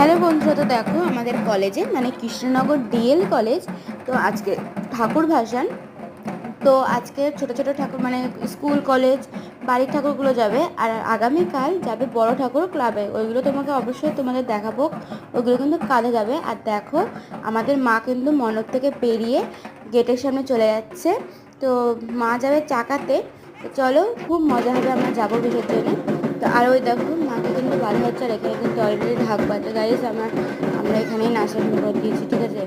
Hello বন্ধুরা, তো দেখো আমাদের কলেজে মানে কৃষ্ণনগর ডিএল কলেজ, তো আজকে ঠাকুর ভাসান। তো আজকে ছোট ছোট ঠাকুর মানে স্কুল, কলেজ, বাড়ির ঠাকুরগুলো যাবে, আর আগামীকাল যাবে বড় ঠাকুর ক্লাবে। ওইগুলো তোমাকে অবশ্যই তোমাদের দেখাবো ওইগুলো কিন্তু কাঁধে যাবে। আর দেখো, আমাদের মা কিন্তু মণ্ডপ থেকে পেরিয়ে গেটের সামনে চলে যাচ্ছে। তো মা যাবে চাকাতে চলো খুব মজা হবে, আমরা যাব বিসর্জনে তো আর ওই দেখো, মাকে কিন্তু ভালো হচ্ছে আর এখানে কিন্তু অলরেডি ঢাক বাজে। গাইজ আমার, আমরা এখানেই নাচার ভিডিও দিয়েছি, ঠিক আছে?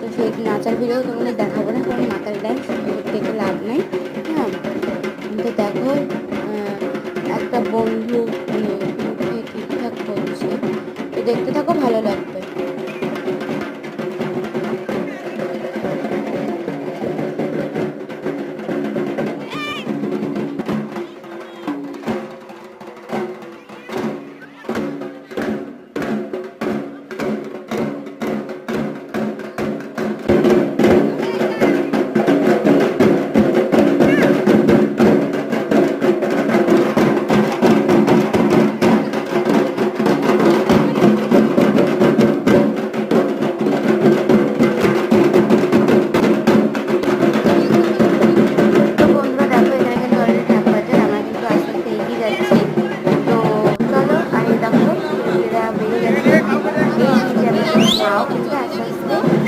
তো সেই নাচার ভিডিও তোমাদের দেখাবো না, কারণ মাথায় ডান্স থেকে লাভ নেই হ্যাঁ? তো দেখো একটা বন্ধু মানে ঠিকঠাক করছে। তো দেখতে থাকো, ভালো লাগবে।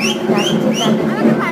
আস্তে যাচ্ছে তাদের মিষ্টি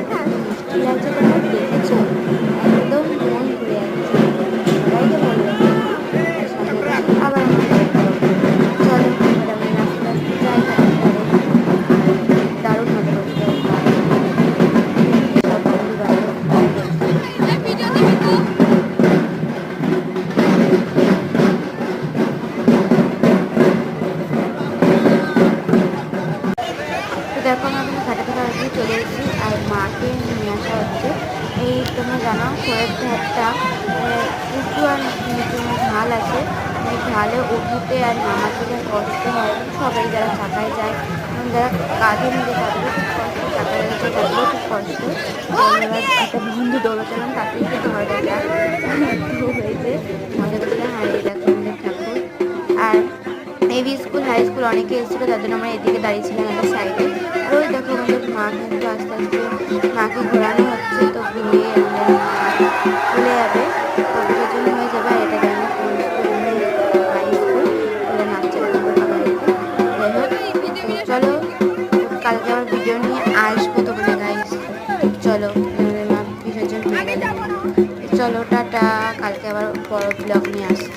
দেখো কিন্তু ঘাটে থেকে আসলে চলে এসেছি আর মাকে নিয়ে আসা হচ্ছে। এই তোমরা জানো শোয়ের ধারটা উঁচু আর ঢাল আছে। এই ঢালে উঠতে আর নামাতে যা কষ্ট হয়, সবাই যারা চাকায় যায়। যারা কাঁধে যায়, তাদেরও খুব কষ্ট চাকায় যাচ্ছে তাদেরও খুব কষ্ট। একটা বন্ধু দৌড়াচ্ছিলাম তাতেই কিন্তু যায়। তো হয়েছে। মজা করতে হারিয়ে দেখো ঠাকুর। আর এবি স্কুল, হাই স্কুল অনেকে এসেছিল, তার জন্য আমরা এদিকে দাঁড়িয়েছিলাম একটা সাইডে। দেখো আমাদের মা কিন্তু আস্তে আস্তে মাকে ঘোরানো হচ্ছে, তো ঘুরিয়ে আমাদের যাবে। তো বিসর্জন হয়ে যাবে আর এটা হোক, তো চলো, কালকে আবার ভিডিও নিয়ে আসব তোমাদের গাইস চলো বিসর্জন চলো, টাটা। কালকে আবার বড় ব্লগ নিয়ে আসব।